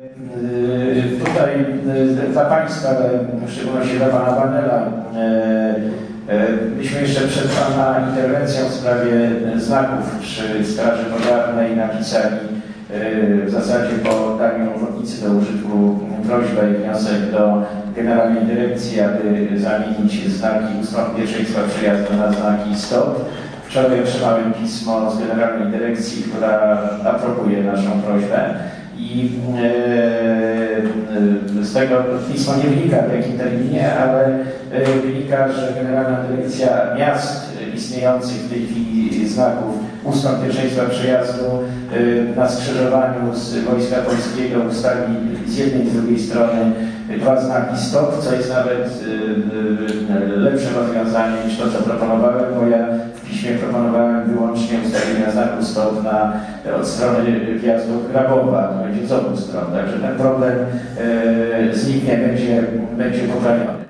Yy, Tutaj yy, dla Państwa, ale w szczególności dla Pana Banela, yy, yy, byliśmy jeszcze przed Pana interwencją w sprawie znaków przy Straży Pożarnej napisali yy, w zasadzie po oddaniu ochotnicy do użytku prośbę i wniosek do Generalnej Dyrekcji, aby zamienić znaki ustąp pierwszeństwa przejazdu na znaki stop. Wczoraj otrzymałem pismo z Generalnej Dyrekcji, która aprobuje naszą prośbę. I e, z tego pismo nie wynika w jakim terminie, ale e, wynika, że Generalna Dyrekcja Miast istniejących w tej chwili znaków ustąp pierwszeństwa przejazdu e, na skrzyżowaniu z Wojska Polskiego ustali z jednej i z drugiej strony dwa znaki stop, co jest nawet e, e, lepsze rozwiązanie niż to, co proponowałem, proponowałem wyłącznie ustawienie znaku stop na, od strony wjazdu Grabowa, będzie z obu stron, także ten problem e, zniknie, będzie, będzie poprawiony.